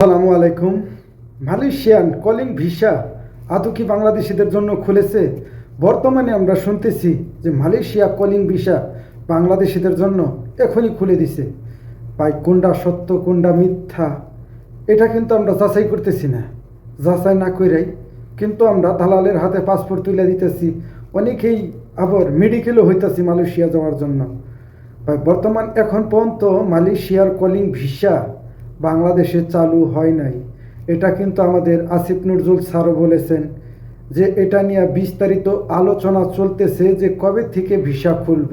আসসালামু আলাইকুম। Malaysian calling visa আদৌ কি বাংলাদেশিদের জন্য খুলেছে। বর্তমানে আমরা শুনতেছি যে মালয়েশিয়া কলিং ভিসা বাংলাদেশিদের জন্য এখনই খুলে দিছে। ভাই, কোনটা সত্য, কোনটা মিথ্যা, এটা কিন্তু আমরা যাচাই করতেছি না। যাচাই না কইরাই কিন্তু আমরা দালালের হাতে পাসপোর্ট তুলে দিতেছি। অনেকেই আবার মেডিকেলও হইতাছি মালয়েশিয়া যাওয়ার জন্য। বর্তমান এখন পর্যন্ত মালয়েশিয়ার কলিং ভিসা বাংলাদেশে চালু হয় নাই। এটা কিন্তু আমাদের আসিফ নজরুল স্যারও বলেছেন যে এটা নিয়ে বিস্তারিত আলোচনা চলতেছে যে কবে থেকে ভিসা খুলব।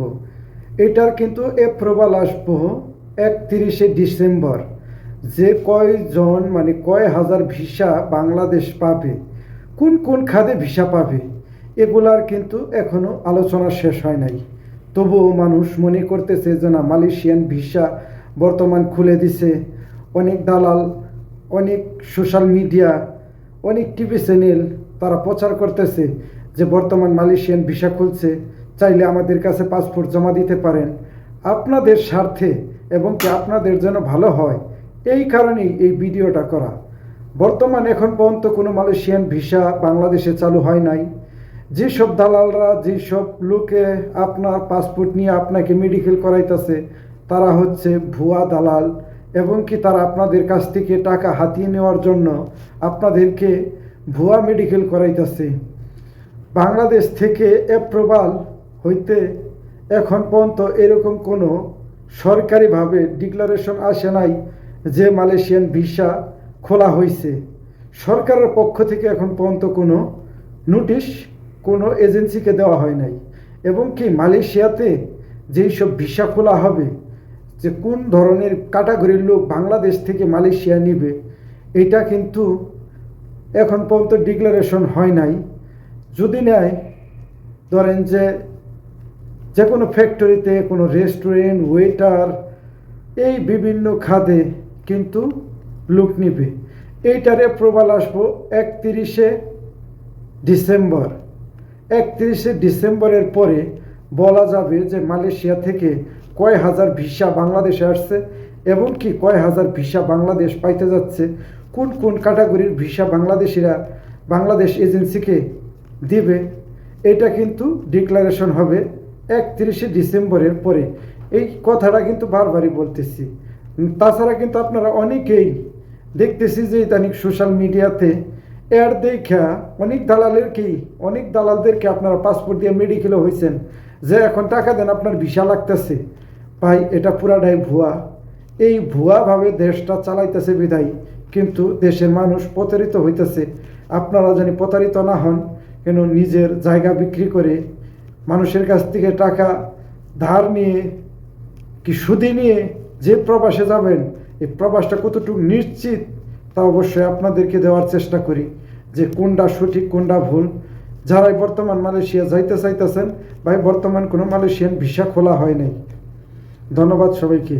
এটার কিন্তু এপ্রবাল আসব একত্রিশে ডিসেম্বর। যে কয়জন মানে কয় হাজার ভিসা বাংলাদেশ পাবে, কোন কোন খাদে ভিসা পাবে, এগুলার কিন্তু এখনও আলোচনা শেষ হয় নাই। তবুও মানুষ মনে করতেছে যে না, মালয়েশিয়ান ভিসা বর্তমান খুলে দিছে। অনেক দালাল, অনেক সোশ্যাল মিডিয়া, অনেক টিভি চ্যানেল তারা প্রচার করতেছে যে বর্তমান মালয়েশিয়ান ভিসা খুলছে, চাইলে আমাদের কাছে পাসপোর্ট জমা দিতে পারেন। আপনাদের স্বার্থে এবং কি আপনাদের জন্য ভালো হয়, এই কারণেই এই ভিডিওটা করা। বর্তমান এখন পর্যন্ত কোনো মালয়েশিয়ান ভিসা বাংলাদেশে চালু হয় নাই। যেসব দালালরা, যেসব লোকে আপনার পাসপোর্ট নিয়ে আপনাকে মেডিকেল করাইতেছে, তারা হচ্ছে ভুয়া দালাল। এবং কি তারা আপনাদের কাছ থেকে টাকা হাতিয়ে নেওয়ার জন্য আপনাদেরকে ভুয়া মেডিকেল করাইতেছে। বাংলাদেশ থেকে অ্যাপ্রুভাল হইতে এখন পর্যন্ত এরকম কোনো সরকারিভাবে ডিক্লারেশন আসে নাই যে মালয়েশিয়ান ভিসা খোলা হয়েছে সরকারের পক্ষ থেকে এখন পর্যন্ত কোনো নোটিশ কোনো এজেন্সিকে দেওয়া হয় নাই। এবং কি মালয়েশিয়াতে যেই সব ভিসা খোলা হবে যে কোন ধরনের ক্যাটাগরির লোক বাংলাদেশ থেকে মালয়েশিয়া নেবে, এটা কিন্তু এখন পর্যন্ত ডিক্লারেশন হয় নাই। যদি নেয়, ধরেন যে যে কোনো ফ্যাক্টরিতে কোনো রেস্টুরেন্ট ওয়েটার এই বিভিন্ন খাদে কিন্তু লোক নিবে। এইটারে প্রবাল আসব একত্রিশে ডিসেম্বর। একত্রিশে ডিসেম্বরের পরে বলা যাবে যে মালয়েশিয়া থেকে কয় হাজার ভিসা বাংলাদেশে আসছে এবং কি কয় হাজার ভিসা বাংলাদেশ পাইতে যাচ্ছে? কোন কোন ক্যাটাগরির ভিসা বাংলাদেশিরা বাংলাদেশ এজেন্সিকে দিবে? এটা কিন্তু ডিক্লারেশন হবে একত্রিশে ডিসেম্বরের পরে। এই কথাটা কিন্তু বারবারই বলতেছি। তাছাড়া কিন্তু আপনারা অনেকেই দেখতেছি যে ইদানিক সোশ্যাল মিডিয়াতে এর দেখা অনেক দালালের কি, অনেক দালালদেরকে আপনারা পাসপোর্ট দিয়ে মেডিকেলও হয়েছেন যে এখন টাকা দেন, আপনার ভিসা লাগতেছে। ভাই, এটা পুরাটাই ভুয়া। এই ভুয়াভাবে দেশটা চালাইতেছে বিদায় কিন্তু দেশের মানুষ প্রতারিত হইতেছে। আপনারা জানি প্রতারিত না হন, কেন নিজের জায়গা বিক্রি করে মানুষের কাছ থেকে টাকা ধার নিয়ে কি সুদি নিয়ে যে প্রবাসে যাবেন, এই প্রবাসটা কতটুকু নিশ্চিত, তা অবশ্যই আপনাদেরকে দেওয়ার চেষ্টা করি যে কোনটা সঠিক, কোনটা ভুল। যারাই বর্তমান মালয়েশিয়া যাইতে চাইতেছেন, ভাই, বর্তমান কোনো মালয়েশিয়ান ভিসা খোলা হয় নাই। ধন্যবাদ সবাইকে।